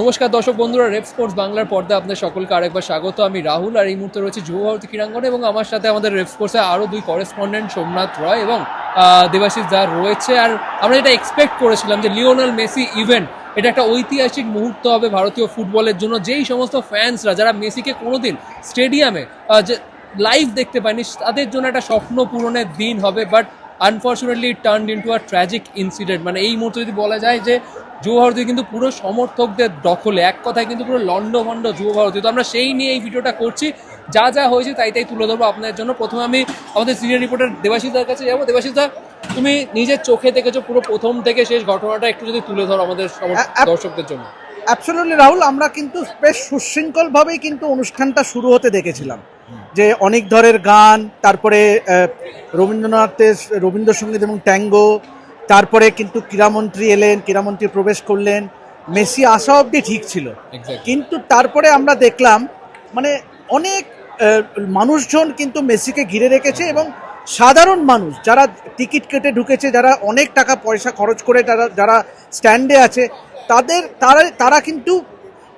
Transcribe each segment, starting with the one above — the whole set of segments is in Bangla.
নমস্কার দর্শক বন্ধুরা রেপ স্পোর্টস বাংলার পর্দা আপনাদের সকলকে আরেকবার স্বাগত। আমি রাহুল আর এই মুহূর্তে রয়েছে যুব ভারতী ক্রীড়াঙ্গনে এবং আমার সাথে আমাদের রেপ স্পোর্টসে আরও দুই করেসপন্ডেন্ট সোমনাথ রয় এবং দেবাশিস দা রয়েছে। আর আমরা যেটা এক্সপেক্ট করেছিলাম যে লিওনাল মেসি ইভেন্ট এটা একটা ঐতিহাসিক মুহূর্ত হবে ভারতীয় ফুটবলের জন্য। যেই সমস্ত ফ্যান্সরা যারা মেসিকে কোনোদিন স্টেডিয়ামে যে লাইভ দেখতে পায়নি, তাদের জন্য একটা স্বপ্ন পূরণের দিন হবে। But unfortunately turn into a tragic incident মানে এই মুহূর্তে যদি বলা যায় যে যুব ভারতী কিন্তু পুরো সমর্থকদের দখলে এক কথায় কিন্তু পুরো লন্ডভন্ড যুব ভারতী তো আমরা সেই নিয়ে এই ভিডিওটা করছি। যা যা হয়েছে তাই তাই তুলে ধরবো আপনাদের জন্য। প্রথমে আমি আমাদের সিনিয়র রিপোর্টার দেবাশিসদার কাছে যাব। দেবাশিসদা তুমি নিজের চোখে দেখেছ পুরো প্রথম থেকে শেষ ঘটনাটা একটু যদি তুলে ধরো আমাদের দর্শকদের জন্য। অ্যাবসলিউটলি রাহুল আমরা কিন্তু বেশ সুশৃঙ্খলভাবেই কিন্তু অনুষ্ঠানটা শুরু হতে দেখেছিলাম। যে অনেক ধরের গান তারপরে রবীন্দ্রনাথের রবীন্দ্রসঙ্গীত এবং ট্যাঙ্গো তারপরে কিন্তু ক্রীড়ামন্ত্রী এলেন ক্রীড়ামন্ত্রী প্রবেশ করলেন মেসি আসা অবধি ঠিক ছিল। কিন্তু তারপরে আমরা দেখলাম মানে অনেক মানুষজন কিন্তু মেসিকে ঘিরে রেখেছে এবং সাধারণ মানুষ যারা টিকিট কেটে ঢুকেছে যারা অনেক টাকা পয়সা খরচ করে তারা যারা স্ট্যান্ডে আছে তাদের তারা তারা কিন্তু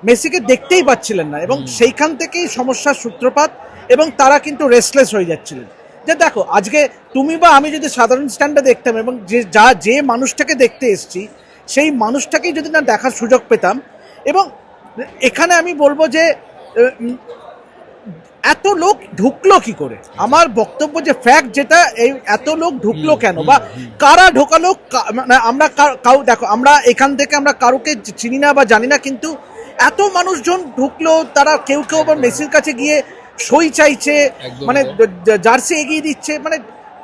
মেসিকে দেখতেই পাচ্ছিলেন না এবং সেইখান থেকেই সমস্যার সূত্রপাত এবং তারা কিন্তু রেসলেস হয়ে যাচ্ছিলেন। যে দেখো আজকে তুমি বা আমি যদি সাধারণ স্ট্যান্ডে দেখতাম এবং যে যা যে মানুষটাকে দেখতে এসছি সেই মানুষটাকেই যদি না দেখার সুযোগ পেতাম এবং এখানে আমি বলব যে এত লোক ঢুকলো কি করে? আমার বক্তব্য যে ফ্যাক্ট যেটা এই এত লোক ঢুকলো কেন বা কারা ঢোকালো মানে আমরা কাউ দেখো আমরা এখান থেকে আমরা কারোকে চিনি না বা জানি না কিন্তু এত মানুষজন ঢুকলো তারা কেউ কেউ আবার মেসির কাছে গিয়ে সই চাইছে মানে জার্সি এগিয়ে দিচ্ছে মানে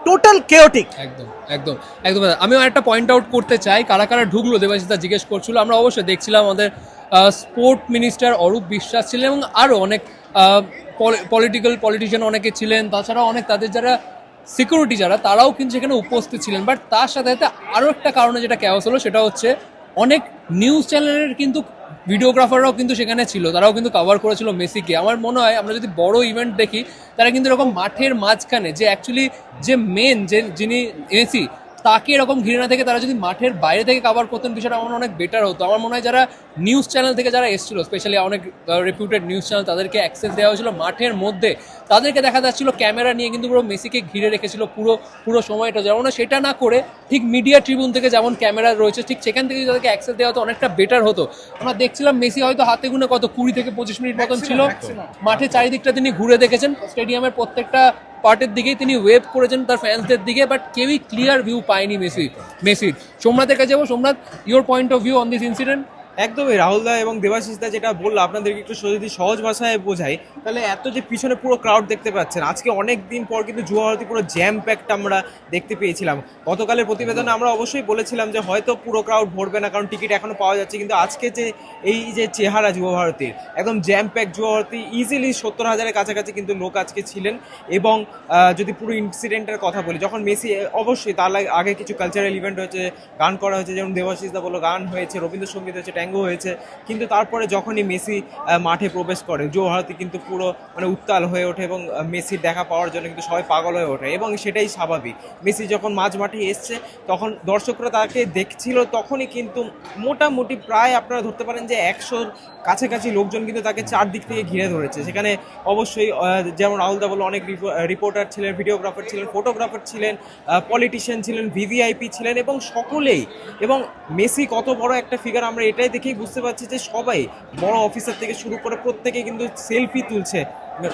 টোটাল কেওটিক একদম একদম একদম। আমিও একটা পয়েন্ট আউট করতে চাই কারা কারা ঢুকলো দেবাশিসদা জিজ্ঞেস করছিল আমরা অবশ্যই দেখছিলাম আমাদের স্পোর্ট মিনিস্টার অরূপ বিশ্বাস ছিলেন এবং আরও অনেক পলিটিক্যাল পলিটিশিয়ান অনেকে ছিলেন তাছাড়া অনেক তাদের যারা সিকিউরিটি যারা তারাও কিন্তু সেখানে উপস্থিত ছিলেন। বাট তার সাথে সাথে আরও একটা কারণে যেটা ক্যাওস হলো সেটা হচ্ছে অনেক নিউজ চ্যানেলের কিন্তু ভিডিওগ্রাফাররাও কিন্তু সেখানে ছিল, তারাও কিন্তু কভার করেছিল মেসিকে। আমার মনে হয়, আমরা যদি বড় ইভেন্ট দেখি, তারা কিন্তু এরকম মাঠের মাঝখানে যে অ্যাকচুয়ালি যে মেন যে যিনি মেসি তাকে এরকম ঘিরে না থেকে তারা যদি মাঠের বাইরে থেকে কভার করতেন বিষয়টা আমার অনেক বেটার হতো। আমার মনে হয় যারা নিউজ চ্যানেল থেকে যারা এসেছিল স্পেশালি অনেক রেপুটেড নিউজ চ্যানেল তাদেরকে অ্যাক্সেস দেওয়া হয়েছিল মাঠের মধ্যে। তাদেরকে দেখা যাচ্ছিল ক্যামেরা নিয়ে কিন্তু পুরো মেসিকে ঘিরে রেখেছিল পুরো পুরো সময়টা। যেমন সেটা না করে ঠিক মিডিয়া ট্রিবিউন থেকে যেমন ক্যামেরা রয়েছে ঠিক সেখান থেকে তাদেরকে অ্যাক্সেস দেওয়া হতো অনেকটা বেটার হতো। আমরা দেখছিলাম মেসি হয়তো হাতে গুনে কত কুড়ি থেকে পঁচিশ মিনিট মতন ছিল। মাঠে চারিদিকটা তিনি ঘুরে দেখেছেন। স্টেডিয়ামের প্রত্যেকটা পার্টের দিকেই তিনি ওয়েভ করেছেন তার ফ্যান্সদের দিকে বাট কেউই ক্লিয়ার ভিউ পায়নি মেসি মেসির। সোমনাথের কাছে যাব Somnath your point of view on this incident একদমই রাহুলদা এবং দেবাশিসদা যেটা বলল, আপনাদেরকে একটু যদি সহজ ভাষায় বোঝাই, তাহলে এত যে পিছনে পুরো ক্রাউড দেখতে পাচ্ছেন, আজকে অনেক দিন পর কিন্তু যুব ভারতী পুরো জ্যাম প্যাকড আমরা দেখতে পেয়েছিলাম। গতকালের প্রতিবেদনে আমরা অবশ্যই বলেছিলাম যে হয়তো পুরো ক্রাউড ভরবে না, কারণ টিকিট এখনও পাওয়া যাচ্ছে, কিন্তু আজকে যে এই যে চেহারা যুব ভারতীর, একদম জ্যাম প্যাক যুব ভারতী ইজিলি সত্তর হাজারের কাছাকাছি কিন্তু লোক আজকে ছিলেন এবং যদি পুরো ইনসিডেন্টের কথা বলি, যখন মেসি অবশ্যই তার আগে- আগে কিছু কালচারাল ইভেন্ট হয়েছে, গান করা হয়েছে, যেমন দেবাশিসদা বলল, গান হয়েছে, রবীন্দ্রসঙ্গীত হয়েছে ট্যাঙ্গো হয়েছে। কিন্তু তারপরে যখনই মেসি মাঠে প্রবেশ করে যুব ভারতী কিন্তু পুরো মানে উত্তাল হয়ে ওঠে এবং মেসির দেখা পাওয়ার জন্য কিন্তু সবাই পাগল হয়ে ওঠে এবং সেটাই স্বাভাবিক। মেসি যখন মাঝ মাঠে এসছে, তখন দর্শকরা তাকে দেখছিল, তখনই কিন্তু মোটামুটি প্রায় আপনারা ধরতে পারেন যে একশোর কাছাকাছি লোকজন কিন্তু তাকে চারদিক থেকে ঘিরে ধরেছে। সেখানে অবশ্যই যেমন রাহুলদা বলল, অনেক রিপোর্টার ছিলেন, ভিডিওগ্রাফার ছিলেন, ফটোগ্রাফার ছিলেন পলিটিশিয়ান ছিলেন, ভিভিআইপি ছিলেন এবং সকলেই। এবং মেসি কত বড় একটা ফিগার আমরা এটাই দেখেই বুঝতে পারছি যে সবাই বড় অফিসার থেকে শুরু করে প্রত্যেকে কিন্তু সেলফি তুলছে।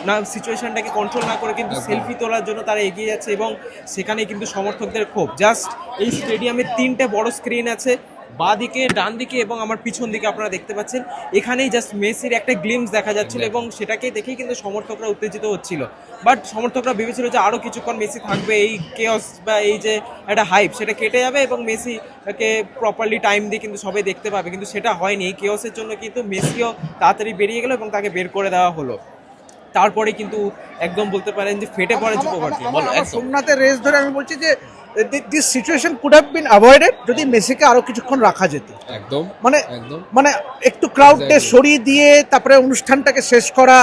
না সিচুয়েশনটাকে কন্ট্রোল না করে কিন্তু সেলফি তোলার জন্য তারা এগিয়ে যাচ্ছে এবং সেখানে কিন্তু সমর্থকদের ক্ষোভ। জাস্ট এই স্টেডিয়ামে তিনটে বড় স্ক্রিন আছে। বাঁ দিকে ডান দিকে এবং আমার পিছন দিকে আপনারা দেখতে পাচ্ছেন। এখানেই জাস্ট মেসির একটা গ্লিমস দেখা যাচ্ছিল এবং সেটাকে দেখেই কিন্তু সমর্থকরা উত্তেজিত হচ্ছিল। বাট সমর্থকরা ভেবেছিল যে আরও কিছুক্ষণ মেসি থাকবে এই কেয়স বা এই যে একটা হাইপ সেটা কেটে যাবে এবং মেসিকে প্রপারলি টাইম দিয়ে কিন্তু সবাই দেখতে পাবে। কিন্তু সেটা হয়নি। এই কেয়সের জন্য কিন্তু মেসিও তাড়াতাড়ি বেরিয়ে গেল এবং তাকে বের করে দেওয়া হলো। তারপরে কিন্তু একদম বলতে পারেন যে ফেটে পড়ে যুবভারতী বলো সোমনাথের রেস ধরে আমি বলছি যে this situation could have been avoided যদি মেসিকে আরও কিছুক্ষণ রাখা যেত। একদম মানে মানে একটু ক্রাউডকে সরিয়ে দিয়ে তারপরে অনুষ্ঠানটাকে শেষ করা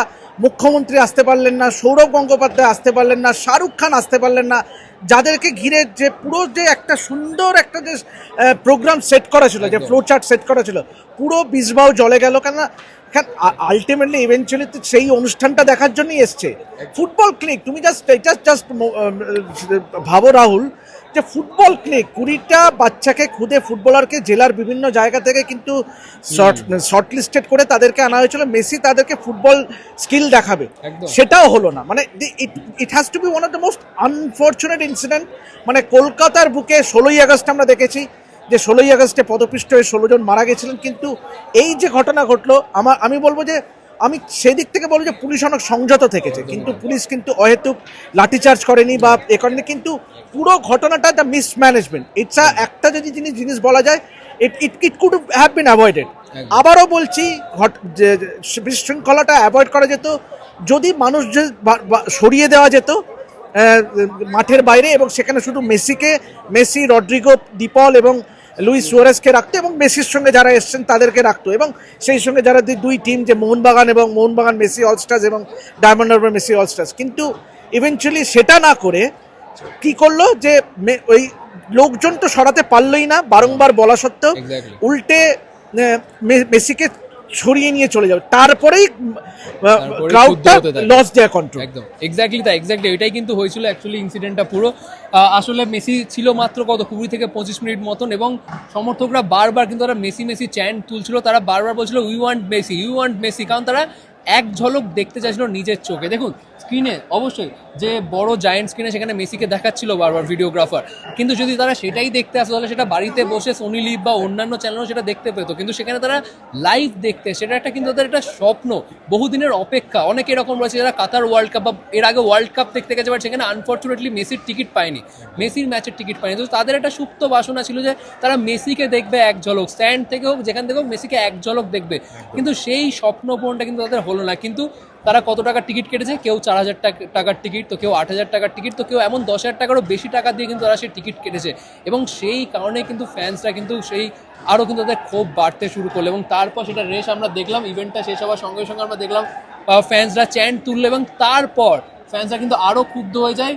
মুখ্যমন্ত্রী আসতে পারলেন না সৌরভ গঙ্গোপাধ্যায় আসতে পারলেন না শাহরুখ খান আসতে পারলেন না যাদেরকে ঘিরে যে পুরো যে একটা সুন্দর একটা যে প্রোগ্রাম সেট করা ছিল যে ফ্লো চার্ট সেট করা ছিল পুরো বিষবাও জলে গেল। কেন আলটিমেটলি ইভেনচুয়ালি সেই অনুষ্ঠানটা দেখার জন্যই এসছে। ফুটবল ক্লিক তুমি জাস্ট এটা জাস্ট ভাবো রাহুল যে ফুটবল ক্লিক কুড়িটা বাচ্চাকে খুদে ফুটবলারকে জেলার বিভিন্ন জায়গা থেকে কিন্তু শর্ট লিস্টেড করে তাদেরকে আনা হয়েছিল। মেসি তাদেরকে ফুটবল স্কিল দেখাবে। সেটাও হলো না। মানে it has to be one of the most unfortunate incident মানে কলকাতার বুকে ষোলোই আগস্ট আমরা দেখেছি যে ষোলোই আগস্টে পদপিষ্ট হয়ে ষোলো জন মারা গেছিলেন। কিন্তু এই যে ঘটনা ঘটলো আমার আমি বলব যে আমি সেদিক থেকে বলব যে পুলিশ অনেক সংযত থেকেছে। কিন্তু পুলিশ কিন্তু অহেতুক লাঠিচার্জ করেনি বা এ করেনি। কিন্তু পুরো ঘটনাটা দ্য মিসম্যানেজমেন্ট ইটস একটা যদি জিনিস জিনিস বলা যায় it it it could have been avoided আবারও বলছি ঘট- যে বিশৃঙ্খলাটা অ্যাভয়েড করা যেত যদি মানুষ যে সরিয়ে দেওয়া যেত মাঠের বাইরে এবং সেখানে শুধু মেসিকে মেসি রড্রিগো দীপল এবং লুইস সুয়ারেসকে রাখতো এবং মেসির সঙ্গে যারা এসছেন তাদেরকে রাখতো এবং সেই সঙ্গে যারা দুই- দুই টিম যে মোহনবাগান এবং মোহনবাগান মেসি অলস্টার্স এবং ডায়মন্ড হারবার মেসি অলস্টার্স কিন্তু ইভেনচুয়ালি সেটা না করে কি করল? যে ওই লোকজন তো সরাতে পারলোই না বারংবার বলা সত্ত্বেও উল্টে মেসিকে ছড়িয়ে নিয়ে চলে যাবে। তারপরেই ক্রাউডটা। লস দেয়া কন্ট্রোল একদম। এক্স্যাক্টলি তাই এক্স্যাক্টলি এটাই কিন্তু হয়েছিল অ্যাকচুয়ালি ইনসিডেন্টটা পুরো। আসলে মেসি ছিল মাত্র কত কুড়ি থেকে পঁচিশ মিনিট মতন এবং সমর্থকরা বারবার কিন্তু তারা মেসি মেসি চ্যান্ট তুলছিল তারা বারবার বলছিল we want Messi you want Messi কারণ তারা এক ঝলক দেখতে চাইছিল নিজের চোখে। দেখুন স্ক্রিনে অবশ্যই যে বড় জায়েন্ট স্ক্রিনে সেখানে মেসিকে দেখাচ্ছিল বারবার ভিডিওগ্রাফার কিন্তু যদি তারা সেটাই দেখতে আসতো তাহলে সেটা বাড়িতে বসে সোনি লিভ বা অন্যান্য চ্যানেলও সেটা দেখতে পেতো। কিন্তু সেখানে তারা লাইভ দেখতে, সেটা একটা কিন্তু তাদের একটা স্বপ্ন, বহুদিনের অপেক্ষা। অনেক এরকম রয়েছে যারা কাতার ওয়ার্ল্ড কাপ বা এর আগে ওয়ার্ল্ড কাপ দেখতে গেছে বাট সেখানে আনফর্চুনেটলি মেসির টিকিট পায়নি। মেসির ম্যাচের টিকিট পায়নি। তো তাদের একটা সুপ্ত বাসনা ছিল যে তারা মেসিকে দেখবে এক ঝলক স্ট্যান্ড থেকে হোক, যেখান থেকে হোক মেসিকে এক ঝলক দেখবে। কিন্তু সেই স্বপ্ন পূরণটা কিন্তু তাদের হলো না। কিন্তু তারা কত টাকার টিকিট কেটেছে? কেউ চার হাজার টাকা- টাকার টিকিট তো কেউ আট হাজার টাকার টিকিট তো কেউ এমন দশ হাজার টাকারও বেশি টাকা দিয়ে কিন্তু তারা সেই টিকিট কেটেছে। এবং সেই কারণে কিন্তু ফ্যান্সরা কিন্তু সেই আরও কিন্তু তাদের ক্ষোভ বাড়তে শুরু করল এবং তারপর সেটা রেস আমরা দেখলাম ইভেন্টটা শেষ হওয়ার সঙ্গে সঙ্গে আমরা দেখলাম ফ্যান্সরা চ্যান্ট তুললো এবং তারপর ফ্যান্সরা কিন্তু আরও ক্ষুব্ধ হয়ে যায়।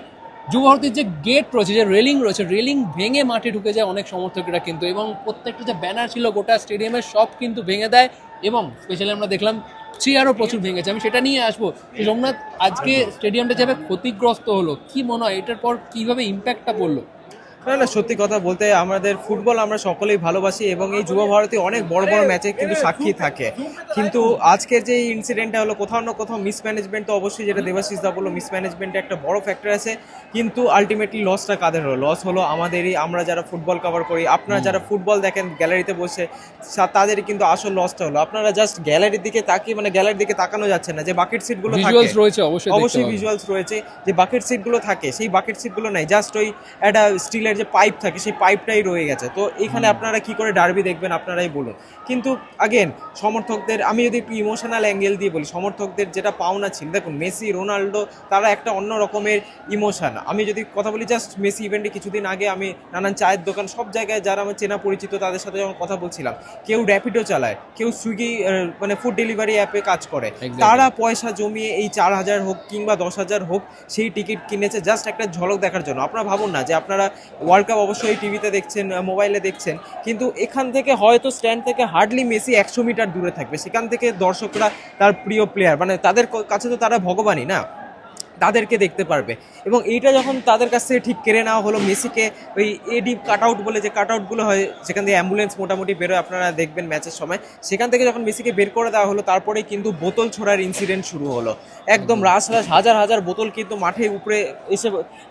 যুবভারতীর যে গেট রয়েছে, যে রেলিং রয়েছে রেলিং ভেঙে মাঠে ঢুকে যায় অনেক সমর্থকরা কিন্তু এবং প্রত্যেকটা যে ব্যানার ছিল গোটা স্টেডিয়ামের সব কিন্তু ভেঙে দেয় এবং স্পেশালি আমরা দেখলাম চেয়ারও প্রচুর ভেঙেছে। আমি সেটা নিয়ে আসব। সোমনাথ আজকে স্টেডিয়ামটা যাবে ক্ষতিগ্রস্ত হলো, কি মনে হয়? এটার পর কীভাবে ইম্প্যাক্টটা পড়ল? না না সত্যি কথা বলতে আমাদের ফুটবল আমরা সকলেই ভালোবাসি এবং এই যুব ভারতী অনেক বড় বড় ম্যাচে কিন্তু সাক্ষী থাকে। কিন্তু আজকের যে ইনসিডেন্টটা হলো কোথাও না কোথাও মিসম্যানেজমেন্ট তো অবশ্যই যেটা দেবাশিস দা বলল মিসম্যানেজমেন্টে একটা বড় ফ্যাক্টর আছে। কিন্তু আলটিমেটলি লসটা কাদের হলো? লস হলো আমাদেরই আমরা যারা ফুটবল কভার করি আপনারা যারা ফুটবল দেখেন গ্যালারিতে বসে তাদের কিন্তু আসল লসটা হলো। আপনারা জাস্ট গ্যালারির দিকে তাকিয়ে মানে গ্যালারির দিকে তাকানো যাচ্ছে না যে বাকেট সিটগুলো ভিজুয়ালস রয়েছে অবশ্যই অবশ্যই। ভিজুয়ালস রয়েছে যে বাকেট সিটগুলো থাকে সেই বাকেট সিটগুলো নাই জাস্ট ওই একটা স্টিলের যে পাইপ থাকে সেই পাইপটাই রয়ে গেছে। তো এখানে আপনারা কি করে ডার্বি দেখবেন আপনারাই বলুন। কিন্তু আগেন সমর্থকদের আমি যদি একটু ইমোশনাল অ্যাঙ্গেল দিয়ে বলি সমর্থকদের যেটা পাওনা ছিল দেখুন মেসি রোনাল্ডো তারা একটা অন্য রকমের ইমোশন আমি যদি কথা বলি জাস্ট মেসি ইভেন্টে কিছুদিন আগে আমি নানান চায়ের দোকান সব জায়গায় যারা আমার চেনা পরিচিত তাদের সাথে যখন কথা বলছিলাম কেউ র্যাপিডো চালায় কেউ সুইগি মানে ফুড ডেলিভারি অ্যাপে কাজ করে। তারা পয়সা জমিয়ে এই চার হাজার হোক কিংবা দশ হাজার হোক সেই টিকিট কিনেছে জাস্ট একটা ঝলক দেখার জন্য। আপনারা ভাবুন না যে আপনারা ওয়ার্ল্ড কাপ অবশ্যই টিভিতে দেখছেন মোবাইলে দেখছেন। কিন্তু এখান থেকে হয়তো স্ট্যান্ড থেকে হার্ডলি মেসি একশো মিটার দূরে থাকবে। সেখান থেকে দর্শকরা তার প্রিয় প্লেয়ার মানে তাদের কাছে তো তারা ভগবানই না? তাদেরকে দেখতে পারবে। এবং এইটা যখন তাদের কাছ থেকে ঠিক কেড়ে নেওয়া হলো মেসিকে ওই এডি কাট আউট বলে যে কাট আউটগুলো হয় সেখান থেকে অ্যাম্বুলেন্স মোটামুটি বেরোয় আপনারা দেখবেন ম্যাচের সময়। সেখান থেকে যখন মেসিকে বের করে দেওয়া হলো তারপরেই কিন্তু বোতল ছোড়ার ইনসিডেন্ট শুরু হলো। একদম রাস রাস হাজার হাজার বোতল কিন্তু মাঠে উপরে এসে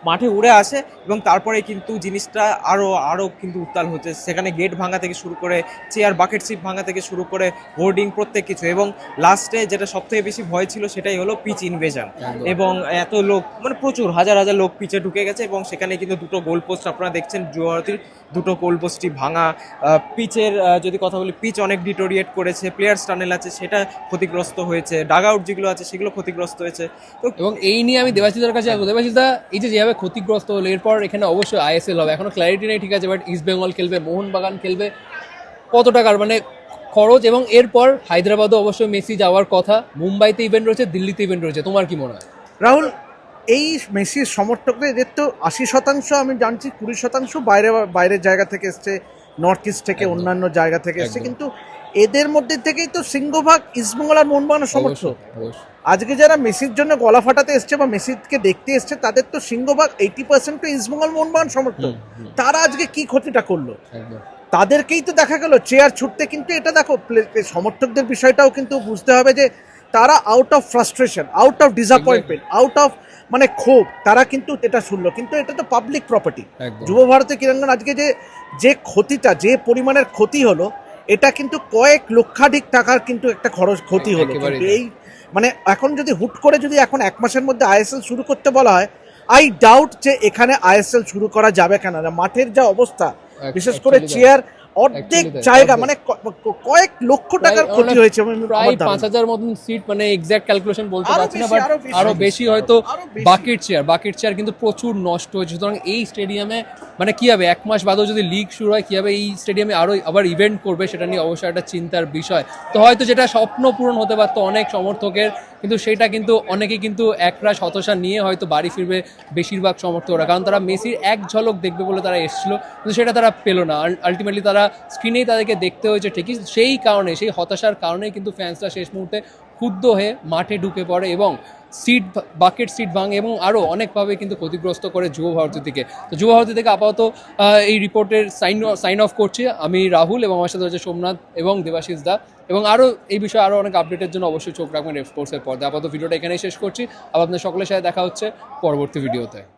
মাঠে উড়ে আসে এবং তারপরে কিন্তু জিনিসটা আরও আরও কিন্তু উত্তাল হচ্ছে। সেখানে গেট ভাঙা থেকে শুরু করে চেয়ার বাকেট সিট ভাঙা থেকে শুরু করে হোর্ডিং প্রত্যেক কিছু। এবং লাস্টে যেটা সবথেকে বেশি ভয় ছিল সেটাই হলো পিচ ইনভেশন এবং এত লোক মানে প্রচুর, হাজার হাজার লোক পিচে ঢুকে গেছে এবং সেখানে কিন্তু দুটো গোল পোস্ট আপনারা দেখছেন, জুয়ারতির দুটো গোল পোস্টই ভাঙা। পিচের যদি কথা বলি, পিচ অনেক ডিটোরিয়েট করেছে প্লেয়ার্স টানেল আছে, সেটা ক্ষতিগ্রস্ত হয়েছে ডাগ আউট যেগুলো আছে, সেগুলো ক্ষতিগ্রস্ত হয়েছে। তো এবং এই নিয়ে আমি দেবাশিসের কাছে আসব। দেবাশিসদা এই যে যেভাবে ক্ষতিগ্রস্ত হলো, এরপর এখানে অবশ্যই আইএসএল হবে। এখনও ক্ল্যারিটি নেই, ঠিক আছে বাট ইস্ট বেঙ্গল খেলবে, মোহনবাগান খেলবে কত টাকার মানে খরচ এবং এরপর হায়দ্রাবাদও অবশ্যই মেসি যাওয়ার কথা, মুম্বাইতে ইভেন্ট রয়েছে, দিল্লিতে ইভেন্ট রয়েছে, তোমার কি মনে হয়? রাহুল এই মেসির সমর্থকদের এদের তো আশি শতাংশ আমি জানছি কুড়ি শতাংশ বাইরে বাইরের জায়গা থেকে এসছে নর্থ ইস্ট থেকে অন্যান্য জায়গা থেকে এসছে কিন্তু এদের মধ্যে থেকেই তো সিংহভাগ ইস্টবেঙ্গল আর মোহনবাগানের সমর্থক। আজকে যারা মেসির জন্য গলা ফাটাতে এসছে বা মেসিকে দেখতে এসছে তাদের তো সিংহভাগ এইটি পার্সেন্ট তো ইস্টবেঙ্গল মোহনবাগান সমর্থক। তারা আজকে কি ক্ষতিটা করল? তাদেরকেই তো দেখা গেল চেয়ার ছুটতে কিন্তু এটা দেখো সমর্থকদের বিষয়টাও কিন্তু বুঝতে হবে যে তারা out of frustration out of disappointment out of মানে ক্ষোভ তারা কিন্তু এটা শুনলো। কিন্তু এটা তো পাবলিক প্রপার্টি। যুব ভারতী ক্রীড়াঙ্গন আজকে যে যে ক্ষতিটা যে পরিমাণের ক্ষতি হলো এটা কিন্তু কয়েক লক্ষাধিক টাকার কিন্তু একটা খরচ ক্ষতি হলো। এই মানে এখন যদি হুট করে যদি এখন এক মাসের মধ্যে আইএসএল শুরু করতে বলা হয় আই ডাউট যে এখানে আইএসএল শুরু করা যাবে কেন মাঠের যা অবস্থা বিশেষ করে চেয়ার অর্ধেক জায়গা মানে কয়েক লক্ষ টাকার ক্ষতি হয়েছে প্রায় পাঁচ হাজার মতন সিট মানে এক্সাক্ট ক্যালকুলেশন বলতে পারছি না বাট আরও বেশি। হয়তো বাকেট চেয়ার বাকেট চেয়ার কিন্তু প্রচুর নষ্ট হয়েছে। সুতরাং এই স্টেডিয়ামে মানে কি হবে এক মাস বাদেও যদি লিগ শুরু হয় কি হবে এই স্টেডিয়ামে আরও আবার ইভেন্ট করবে সেটা নিয়ে অবশ্যই একটা চিন্তার বিষয়। তো হয়তো যেটা স্বপ্ন পূরণ হতে পারতো অনেক সমর্থকের কিন্তু সেটা কিন্তু অনেকে কিন্তু একরা হতাশা নিয়ে হয়তো বাড়ি ফিরবে বেশিরভাগ সমর্থকরা। কারণ তারা মেসির এক ঝলক দেখবে বলে তারা এসেছিল কিন্তু সেটা তারা পেল না। আলটিমেটলি তারা স্ক্রিনেই তাদেরকে দেখতে হয়েছে ঠিকই। সেই কারণে, সেই হতাশার কারণেই কিন্তু ফ্যান্সরা শেষ মুহূর্তে ক্ষুব্ধ হয়ে মাঠে ঢুকে পড়ে এবং সিট বাকেট সিট ভাঙে এবং আরও অনেকভাবে কিন্তু ক্ষতিগ্রস্ত করে যুব ভারতী থেকে। তো যুব ভারতী থেকে আপাতত এই রিপোর্টের সাইন সাইন অফ করছি। আমি রাহুল এবং আমার সাথে হচ্ছে সোমনাথ এবং দেবাশিস দা এবং আরও এই বিষয়ে আরও অনেক আপডেটের জন্য অবশ্যই চোখ রাখবেন স্পোর্টসের পর্দা আপাতত ভিডিওটা এখানেই শেষ করছি। আবার আপনাদের সকলের সাথে দেখা হচ্ছে পরবর্তী ভিডিওতে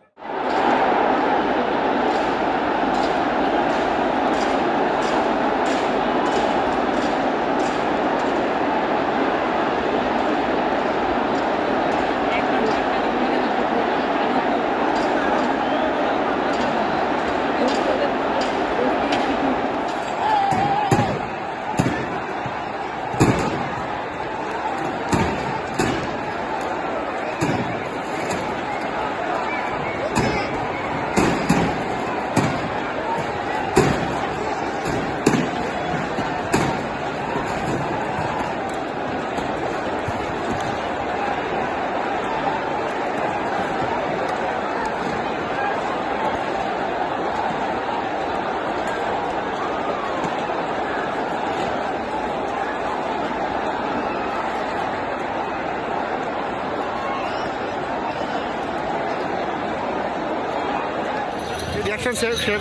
reaction share, share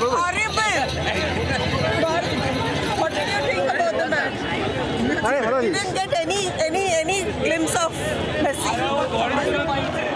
what did you think about the man? You didn't get any, any, any glimpse of Messi.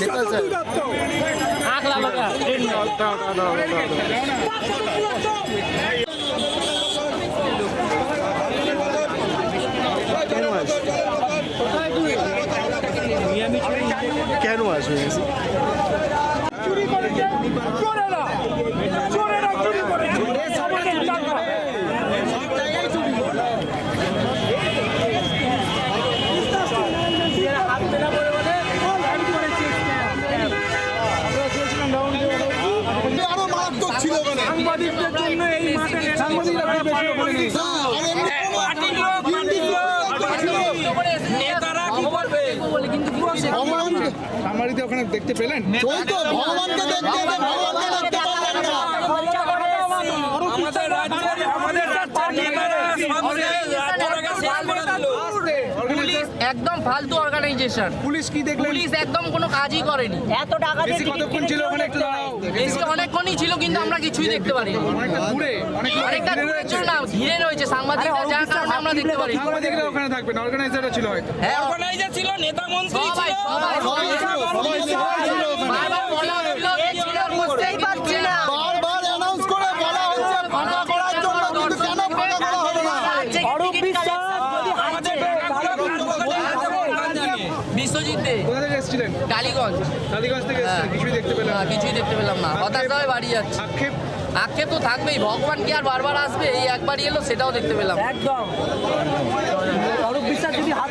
Nepal से आँख ला लगा दिन उठा उठा उठा Canvas. Canvas, দেখতে পেলেন? ভগবানকে দেখতে ভগবানকে দেখতে পারলেন না। আমাদের রাজ্যের আমাদের রাজ্যের নেতারা রাজ্যটাকে শেষ করে দিল পুলিশ একদম ফালতু অর্গানাইজেশন পুলিশ কি দেখলেন? পুলিশ একদম কোনো কাজই করেনি। এত টাকা বেশি কতক্ষণ ছিল ওখানে একটু দাঁড়াও বেশি অনেকক্ষণই ছিল কিন্তু আমরা কিছুই দেখতে পারি অনেকটা দূরে অনেক অনেকটা দূরে ছিল না ঘিরে রয়েছে। সাংবাদিকরা যার কারণে আমরা দেখতে পারি সাংবাদিকরা ওখানে থাকবেন অর্গানাইজারও ছিল হয়তো। হ্যাঁ অর্গানাইজার ছিল নেতা মন্ত্রী ছিল। সবাই সবাই সবাই ছিল। ওখানে। বারবার বলা হচ্ছিল কে ছিল বুঝতেই পারছি না বারবার অ্যানাউন্স করে বলা হচ্ছে ফাঁকা করার জন্য কিন্তু কেন ফাঁকা করা হবে না অরূপ বিশ্বাস আমাদের বিশ্বজিৎ দে কোথা থেকে এসেছিলেন টালিগঞ্জ টালিগঞ্জ থেকে এসেছিলেন কিছুই দেখতে পেলাম না, না। কিছুই দেখতে পেলাম না। হতাশ হয়ে বাড়ি যাচ্ছে। আক্ষেপ? আক্ষেপ তো থাকবেই। ভগবান কি আর বারবার আসবে? এই একবারই এলো সেটাও দেখতে পেলাম। একদম। অরূপ বিশ্বাস যদি হাত